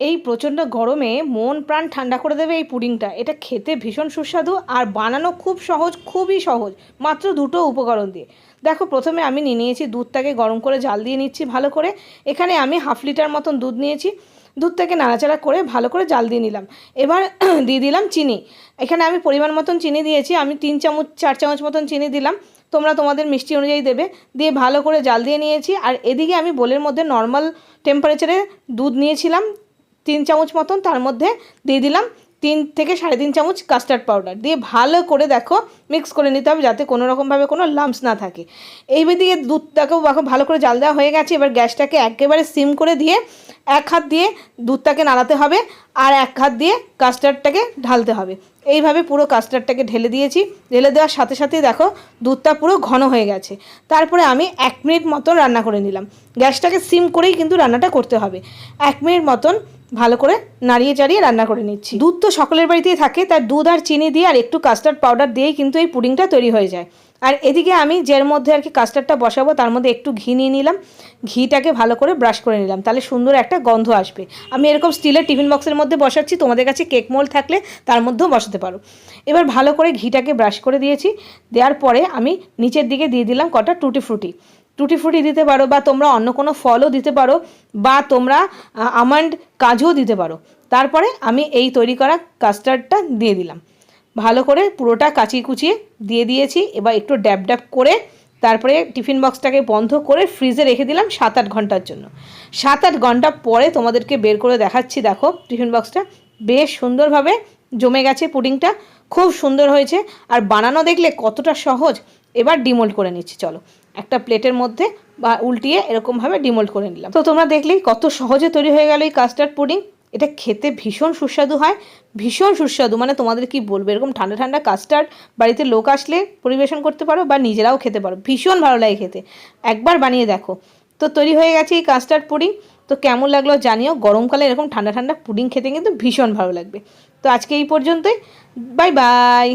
এই প্রচণ্ড গরমে মন প্রাণ ঠান্ডা করে দেবে এই পুডিংটা। এটা খেতে ভীষণ সুস্বাদু আর বানানো খুব সহজ, খুবই সহজ। মাত্র দুটো উপকরণ দিয়ে। দেখো, প্রথমে আমি নিয়ে নিয়েছি দুধটাকে, গরম করে জাল দিয়ে নিচ্ছি ভালো করে। এখানে আমি হাফ লিটার মতন দুধ নিয়েছি। দুধটাকে নাড়াচাড়া করে ভালো করে জাল দিয়ে নিলাম। এবার দিয়ে দিলাম চিনি। এখানে আমি পরিমাণ মতন চিনি দিয়েছি। আমি তিন চামচ, চার চামচ মতন চিনি দিলাম। তোমরা তোমাদের মিষ্টি অনুযায়ী দেবে। দিয়ে ভালো করে জাল দিয়ে নিয়েছি। আর এদিকে আমি বোলের মধ্যে নর্মাল টেম্পারেচারে দুধ নিয়েছিলাম। তিন চামচ মতন, তার মধ্যে দিয়ে দিলাম তিন থেকে সাড়ে তিন চামচ কাস্টার্ড পাউডার দিয়ে ভালো করে দেখো মিক্স করে নিতে হবে যাতে কোনো রকমভাবে কোনো লাম্পস না থাকে। এইবার দিয়ে দুধটাকেও ভালো করে জাল দেওয়া হয়ে গেছে। এবার গ্যাসটাকে একেবারে সিম করে দিয়ে এক হাত দিয়ে দুধটাকে নাড়াতে হবে। আর এক হাত দিয়ে কাস্টার্ডটাকে ঢালতে হবে। এইভাবে পুরো কাস্টার্ডটাকে ঢেলে দিয়েছি। ঢেলে দেওয়ার সাথে সাথে দেখো দুধটা পুরো ঘন হয়ে গেছে। তারপরে আমি এক মিনিট মতন রান্না করে নিলাম। গ্যাসটাকে সিম করেই কিন্তু রান্নাটা করতে হবে। এক মিনিট মতন ভালো করে নাড়িয়ে চাড়িয়ে রান্না করে নিচ্ছি। দুধ তো সকলের বাড়িতেই থাকে তার দুধ আর চিনি দিয়ে আর একটু কাস্টার্ড পাউডার দিয়েই কিন্তু এই পুডিংটা তৈরি হয়ে যায়। আর এদিকে আমি যের মধ্যে আর কি কাস্টার্ডটা বসাবো, তার মধ্যে একটু ঘি নিয়ে নিলাম। ঘিটাকে ভালো করে ব্রাশ করে নিলাম, তাহলে সুন্দর একটা গন্ধ আসবে। আমি এরকম স্টিলের টিফিন বক্সের মধ্যে বসাচ্ছি, তোমাদের কাছে কেক মোল থাকলে তার মধ্যেও বসাতে পারো। এবার ভালো করে ঘিটাকে ব্রাশ করে দিয়েছি, দেওয়ার পরে আমি নিচের দিকে দিয়ে দিলাম কটা টুটি ফ্রুটি টুটি ফ্রুটি দিতে পারো বা তোমরা অন্য কোনো ফলও দিতে পারো বা তোমরা আমন্ড কাজুও দিতে পারো। তারপরে আমি এই তৈরি করা কাস্টার্ডটা দিয়ে দিলাম। ভালো করে পুরোটা কাচিয়ে কুচিয়ে দিয়ে দিয়েছি। এবার একটু ড্যাব ড্যাব করে তারপরে টিফিন বক্সটাকে বন্ধ করে ফ্রিজে রেখে দিলাম সাত আট ঘণ্টার জন্য। সাত আট ঘণ্টা পরে তোমাদেরকে বের করে দেখাচ্ছি, দেখো টিফিন বক্সটা। বেশ সুন্দরভাবে জমে গেছে পুডিংটা, খুব সুন্দর হয়েছে। আর বানানো দেখলে কতটা সহজ, এবার ডিমোল্ড করে নিচ্ছি, চলো। একটা প্লেটের মধ্যে বা উল্টিয়ে এরকমভাবে ডিমোল্ড করে নিলাম। তো তোমরা দেখলেই কত সহজে তৈরি হয়ে গেল এই কাস্টার্ড পুডিং। এটা খেতে ভীষণ সুস্বাদু হয়, ভীষণ সুস্বাদু। মানে তোমাদের কি বলব, এরকম ঠান্ডা ঠান্ডা কাস্টার্ড বাড়িতে লোক আসলে পরিবেশন করতে পারো বা নিজেরাও খেতে পারো। ভীষণ ভালো লাগে খেতে। একবার বানিয়ে দেখো। তো তৈরি হয়ে গেছে এই কাস্টার্ড পুডিং। তো কেমন লাগল জানিও। গরমকালে এরকম ঠান্ডা ঠান্ডা পুডিং খেতে কিন্তু ভীষণ ভালো লাগবে। তো আজকে এই পর্যন্তই। Bye bye.